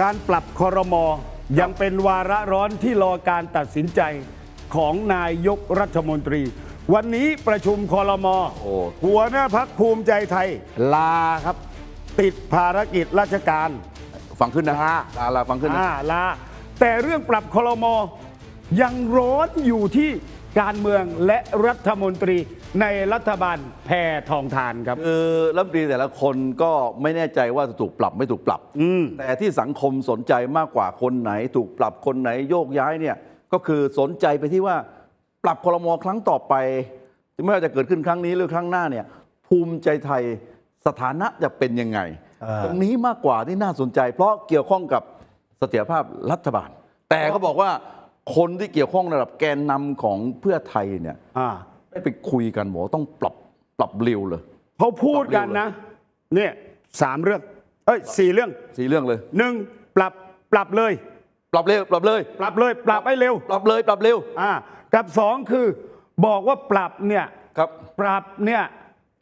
การปรับคอรมอยังเป็นวาระร้อนที่รอการตัดสินใจของนายกรัฐมนตรี วันนี้ประชุมคอรมอโอ้หัวหน้าพักภูมิใจไทย ลาครับ ติดภารกิจราชการ ฟังขึ้นนะลาลาลาฟังขึ้นนะอ่าลา แต่เรื่องปรับคอรมอยังร้อนอยู่ที่ การเมืองและรัฐมนตรีในรัฐบาลแพทองทานครับ คือรัฐมนตรีแต่ละคนก็ไม่แน่ใจว่าจะถูกปรับไม่ถูกปรับอืมแต่ที่สังคมสนใจมากกว่าคนไหน ถูกปรับคนไหนโยกย้ายเนี่ยก็คือสนใจไปที่ว่าปรับคลมครั้งต่อไปไม่ว่าจะเกิดขึ้นครั้งนี้หรือครั้งหน้าเนี่ยภูมิใจไทยสถานะจะเป็นยังไงอ่าตรงนี้มากกว่าที่น่าสนใจ เพราะเกี่ยวข้องกับเสถียรภาพรัฐบาล แต่เขาบอกว่า คนที่เกี่ยวข้องระดับแกนนำของเพื่อไทยเนี่ยอ่าได้ไปคุยกันบอกว่าต้องปรับปรับเร็วเลยเขาพูดกันนะเนี่ยสามเรื่องเอ้ยสี่เรื่องสี่เรื่องเลยหนึ่งปรับปรับเลย ปรับเร็วปรับเลย ปรับเลย ปรับให้เร็ว ปรับเลย ปรับเร็วอ่ากับสองคือบอกว่าปรับเนี่ยครับปรับเนี่ย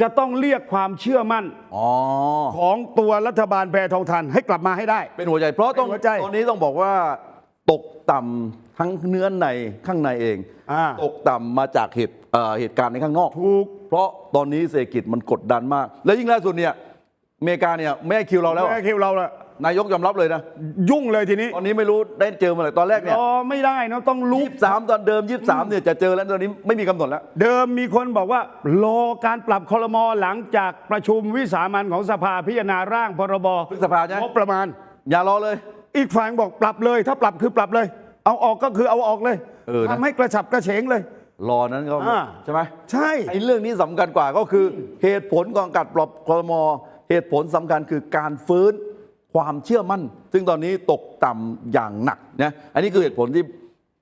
จะต้องเรียกความเชื่อมั่นอ๋อของตัวรัฐบาลแพทองทานให้กลับมาให้ได้ เป็นหัวใจเพราะต้องเป็นหัวใจตอนนี้ต้องบอกว่า ตกต่ำทั้งเนื้อในข้างในเอง อ่า ตกต่ำมาจากเหตุเอ่อเหตุการณ์ในข้างนอก ถูก เพราะตอนนี้เศรษฐกิจมันกดดันมาก และยิ่งล่าสุดเนี่ยอเมริกาเนี่ยไม่ให้คิวเราแล้ว แม่คิวเราละนายกยอมรับเลยนะ ยุ่งเลยทีนี้ตอนนี้ไม่รู้ได้เจอเมื่อไหร่ตอนแรกเนี่ยรอไม่ได้เนอะต้องลุกยี่สามตอนเดิมยี่สามเนี่ยจะเจอแล้วตอนนี้ไม่มีกำหนดแล้ว เดิมมีคนบอกว่ารอการปรับคอรมอหลังจากประชุมวิสามันของสภาพิจารณาร่างพรบพฤษภาใช่ไหม งบประมาณ อย่ารอเลย อีกฝ่ายบอกปรับเลย ถ้าปรับคือปรับเลย เอาออกก็คือเอาออกเลยเออนะ ทำให้กระฉับกระเฉงเลย รอนั้นก็อ่า ใช่ไหมใช่ ไอ้เรื่องนี้สำคัญกว่าก็คือเหตุผลของการปรับครมเหตุผลสำคัญคือการฟื้นความเชื่อมั่น ซึ่งตอนนี้ตกต่ำอย่างหนักนะอันนี้คือเหตุผลที่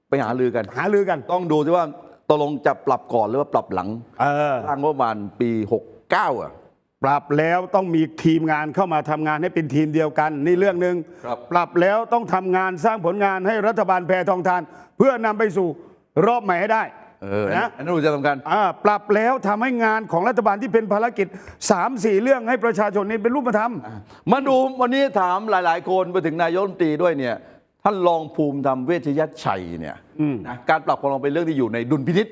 ไปหาลือกัน หาลือกัน ต้องดูที่ว่าตกลงจะปรับก่อนหรือว่าปรับหลังเออ ร่างงบประมาณปี 69 อะ ปรับแล้วต้องมีทีมงานเข้ามาทำงานให้เป็นทีมเดียวกัน นี่เรื่องหนึ่งครับ ปรับแล้วต้องทำงานสร้างผลงานให้รัฐบาลแพทองทาน เพื่อนำไปสู่รอบใหม่ให้ได้ เออนะ อันนั้นจะสำคัญอ่าปรับแล้วทำให้งานของรัฐบาลที่เป็นภารกิจ 3 4 เรื่องให้ประชาชนนี่เป็นรูปธรรม มาดูวันนี้ถามหลาย ๆ คนไปถึงนายกรัฐมนตรีด้วยเนี่ยท่านรองภูมิธรรมเวชยชัยเนี่ยนะการปรับครมเป็นเรื่องที่อยู่ในดุลพินิษ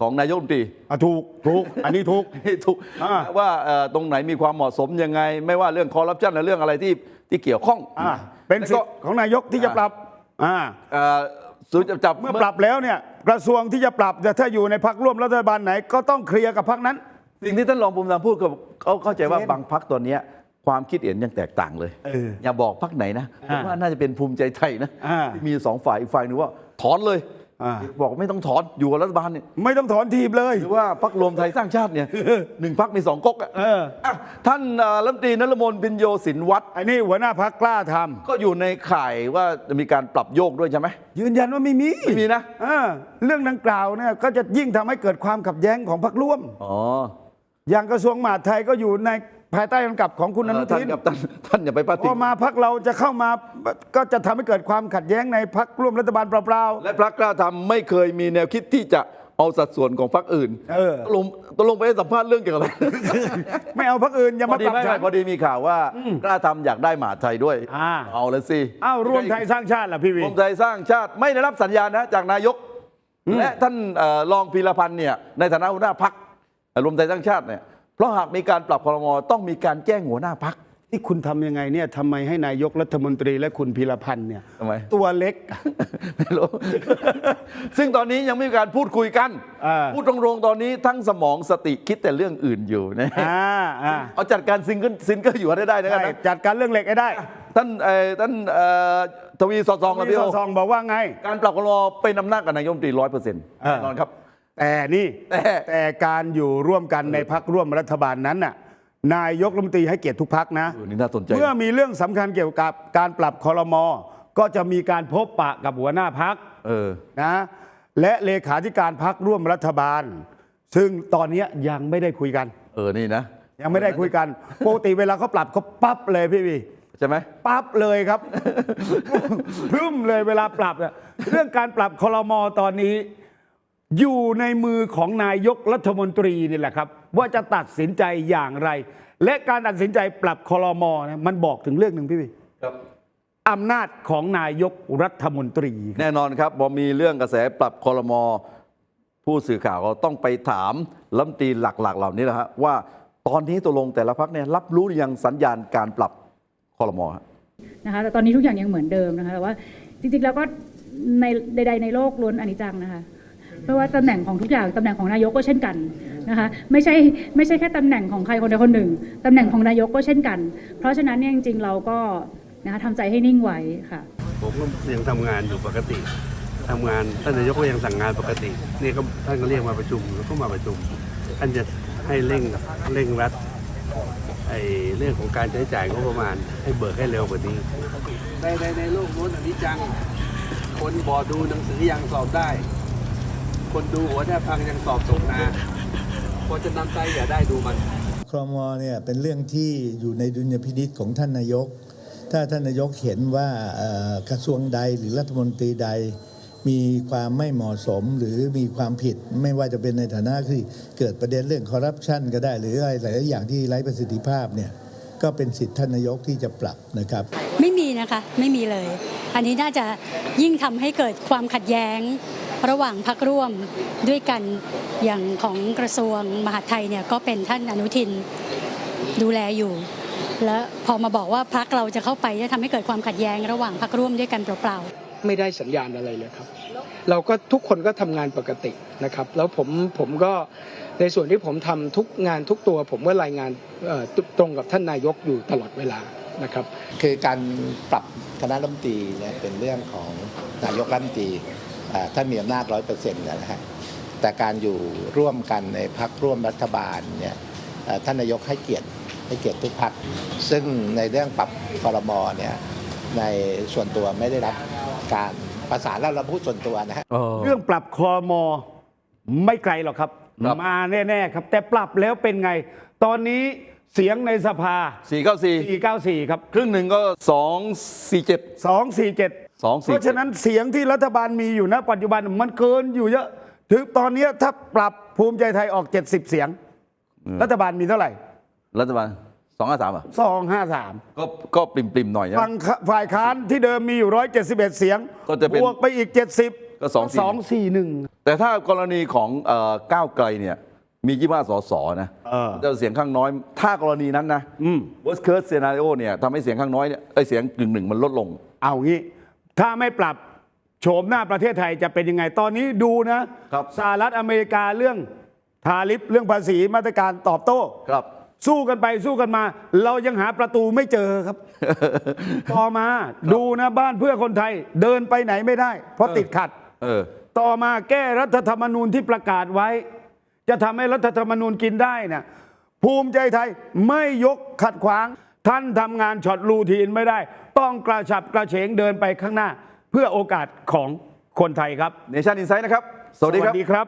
ของนายกรัฐมนตรีอะถูกถูก อันนี้ถูก ถูกอ่า ว่าเอ่อตรงไหนมีความเหมาะสมยังไง ไม่ว่าเรื่องคอร์รัปชันหรือเรื่องอะไรที่ที่เกี่ยวข้องอ่าเป็นแล้วสิทก็ธิ์ของนายกที่จะปรับอ่าเอ่อศูนย์จับจับเมื่อปรับแล้วเนี่ยกระทรวงที่จะปรับแต่ถ้าอยู่ในพักร่วมรัฐบาลไหนก็ต้องเคลียร์กับพักนั้น สิ่งที่ท่านรองภูมิธรรมพูดกับเขาเข้าใจว่าเช่นบางพักตอนเนี้ยความคิดเห็นยังแตกต่างเลยเอออย่าบอกพักไหนนะผอ่ามว่าน่าจะเป็นภูมิใจไทยนะอ่า ที่มีสองฝ่ายอีกฝ่ายหนึงว่าถอนเลยอ่า บอกไม่ต้องถอนอยู่กับรัฐบาลเนี่ยไม่ต้องถอนทีมเลยหรือว่าพักรวมไทยสร้างชาติเนี่ยหนึ่งพักมีสองก๊กอะเอออะท่านเอ่อรัฐมนตรีนรมนพินโยสินวัตรไอ้นี่หัวหน้าพักกล้าทำก็อยู่ในข่ายว่าจะมีการปรับโยกด้วยใช่ไหมยืนยันว่าไม่มีไม่มีนะอ่าเรื่องดังกล่าวเนี่ยก็จะยิ่งทำให้เกิดความขัดแย้งของพรรคร่วมอ๋ออย่างกระทรวงมหาดไทยก็อยู่ใน ภายใต้กำกับของคุณอนุท่านทินกับท่านท่านอย่าไปปพฏิอมาพักเราจะเข้ามาก็จะทำให้เกิดความขัดแย้งในพักร่วมรัฐบาลเปล่าและพรรคกล้าทำไม่เคยมีแนวคิดที่จะเอาสัดส่วนของพรรคอื่นเออตกลงตกลงไปให้สัมภาษณ์เรื่องเกี่ยวกับอะไรๆไม่เอาพักอื่นอย่าพอมาดีปรับไม่ฉัไม่นพอดีมีข่าวว่ากล้าทำอยากได้หมหาไทยด้วยอ่าเอาละสิอ้าวรวมไทยสร้างชาติล่ะพี่วีรวมไทยสร้างชาติไม่ได้รับสัญญาณนะจากนายก และท่านเอ่อรองพีรพันธ์เนี่ยในฐานะหัวหน้าพักรวมไทยสร้างชาติเนี่ย เพราะหากมีการปรับครมต้องมีการแจ้งหัวหน้าพักที่คุณทำยังไงเนี่ยทำไมให้นายกรัฐมนตรีและคุณพีรพันธ์เนี่ยทำไม ตัวเล็ก ไม่รู้ ซึ่งตอนนี้ยังไม่มีการพูดคุยกัน อ่า พูดตรงๆตอนนี้ทั้งสมองสติคิดแต่เรื่องอื่นอยู่นะอ่าอ่าเอาจัดการซิงเกิลซิงเกิลอยู่ให้ได้นะครับใช่จัดการเรื่องเหล็กให้ได้ท่านเอ่อท่านเอ่อทวีสอดซองกับมีพี่สโอซองบอกว่าไง การปรับครมเป็นอำนาจกับนายกรัฐมนตรีร้อยเปอร์เซ็นต์อ่าแน่นอนครับ แต่นี่แต่แต่การอยู่ร่วมกันในพักร่วมรัฐบาลนั้นน่ะนายกรัฐมนตรีให้เกียรติทุกพักนะเออนี่น่าสนใจ เมื่อมีเรื่องสำคัญเกี่ยวกับการปรับคอรมอก็จะมีการพบปะกับหัวหน้าพัก เออ นะและเลขาธิการพักร่วมรัฐบาล ซึ่งตอนเนี้ยยังไม่ได้คุยกัน เออ นี่นะยังไม่ได้คุยกัน ปกติเวลาเขาปรับเขาปั๊บเลยพี่วีใช่ไหม ปั๊บเลยครับพึ่มเลยเวลาปรับอะเรื่องการปรับคอรมอตอนนี้ อยู่ในมือของนายกรัฐมนตรีนี่แหละครับ ว่าจะตัดสินใจอย่างไร และการตัดสินใจปรับคอรมอนะมันบอกถึงเรื่องหนึ่งพี่วีครับอำนาจของนายกรัฐมนตรี แน่นอนครับพอมีเรื่องกระแสปรับคอรมอผู้สื่อข่าวก็ต้องไปถามรัฐมนตรีหลักๆ เหล่านี้แหละฮะว่าตอนนี้ตกลงแต่ละพักเนี่ยรับรู้หรือยังสัญญาณการปรับคอรมอฮะนะคะแต่ตอนนี้ทุกอย่างยังเหมือนเดิมนะคะแต่ว่าจริงๆแล้วก็ในใดๆในโลกล้วนอนิจจังนะคะ เพราะว่าตำแหน่งของทุกอย่างตำแหน่งของนายกก็เช่นกันนะคะไม่ใช่ไม่ใช่แค่ตำแหน่งของใครคนใดคนหนึ่งตำแหน่งของนายกก็เช่นกัน เพราะฉะนั้นเนี่ยจริงๆเราก็นะคะทำใจให้นิ่งไว้ค่ะผมก็ยังทำงานอยู่ปกติทำงานท่านนายกก็ยังสั่งงานปกตินี่ก็ท่านก็เรียกมาประชุมแล้วก็มาประชุมท่านจะให้เร่งเร่งรัดไอ้เรื่องของการใช้จ่ายงบประมาณ ให้เบิกให้เร็วกว่านี้ในในในโลกโน้นอันนี้จัง คนบอดูหนังสือยังสอบได้ คนดูหัวแทบพังยังสอบตกนาพอจะนำใจอย่าได้ดูมันครมเนี่ยเป็นเรื่องที่อยู่ในดุลยพินิษของท่านนายก ถ้าท่านนายกเห็นว่าเอ่อกระทรวงใดหรือรัฐมนตรีใด มีความไม่เหมาะสมหรือมีความผิด ไม่ว่าจะเป็นในฐานะที่เกิดประเด็นเรื่องคอร์รัปชันก็ได้ หรืออะไรหลายๆอย่างที่ไร้ประสิทธิภาพเนี่ยก็เป็นสิทธิท่านนายกที่จะปรับนะครับ ไม่มีนะคะไม่มีเลย อันนี้น่าจะยิ่งทำให้เกิดความขัดแย้ง ระหว่างพักร่วมด้วยกันอย่างของกระทรวงมหาดไทยเนี่ยก็เป็นท่านอนุทินดูแลอยู่ แล้วพอมาบอกว่าพักเราจะเข้าไปจะทำให้เกิดความขัดแย้งระหว่างพักร่วมด้วยกันเปล่าๆไม่ได้สัญญาณอะไรเลยครับ เราก็ทุกคนก็ทำงานปกตินะครับ แล้วผมผมก็ในส่วนที่ผมทำทุกงานทุกตัว ผมก็รายงานตรงกับท่านนายกอยู่ตลอดเวลานะครับ คือการปรับคณะรัฐมนตรีเนี่ยเป็นเรื่องของนายกรัฐมนตรี อ่าท่านมีอำนาจร้อยเปอร์เซ็นต์นะฮะแต่การอยู่ร่วมกันในพักร่วมรัฐบาลเนี่ยอ่าท่านนายกให้เกียรติให้เกียรติทุกพักซึ่งในเรื่องปรับคอรมอเนี่ยในส่วนตัวไม่ได้รับการประสานแล้วเราพูดส่วนตัวนะฮะเรื่องปรับคอมอไม่ไกลหรอกครับครับ มาแน่ๆครับ แต่ปรับแล้วเป็นไง ตอนนี้เสียงในสภา 494 494 ครับ ครึ่งหนึ่งก็ 247 247 247เพราะฉะนั้นเสียงที่รัฐบาลมีอยู่ณปัจจุบันมันเกินอยู่เยอะ ถึงตอนนี้ถ้าปรับภูมิใจไทยออก 70 เสียง รัฐบาลมีเท่าไหร่ รัฐบาล253อะ253 ก็ก็ปริมๆหน่อยนะ ฝั่งฝ่ายค้านที่เดิมมีอยู่ 171 เสียงก็จะเป็นบวกไปอีก 70 ก็241 241 แต่ถ้ากรณีของเอ่อก้าวไกลเนี่ยมียี่ห้าสสนะเออ จะเสียงข้างน้อย ถ้ากรณีนั้นนะอืม worst case scenario เนี่ยทำให้เสียงข้างน้อยเนี่ยไอยเสียงกึ่งหนึ่งมันลดลง เอางี้ ถ้าไม่ปรับโฉมหน้าประเทศไทยจะเป็นยังไงตอนนี้ดูนะครับ สหรัฐอเมริกาเรื่องทาริฟเรื่องภาษีมาตรการตอบโต้ ครับ สู้กันไปสู้กันมา เรายังหาประตูไม่เจอครับ ต่อมาดูนะบ้านเพื่อคนไทยเดินไปไหนไม่ได้ เพราะติดขัด เออ ต่อมาแก้รัฐธรรมนูญที่ประกาศไว้ จะทำให้รัฐธรรมนูญกินได้นะภูมิใจไทยไม่ยกขัดขวาง ท่านทำงานช็อตรูทีนไม่ได้ ต้องกระฉับกระเฉงเดินไปข้างหน้า เพื่อโอกาสของคนไทยครับ เนชั่นอินไซด์นะครับ สวัสดีครับครับ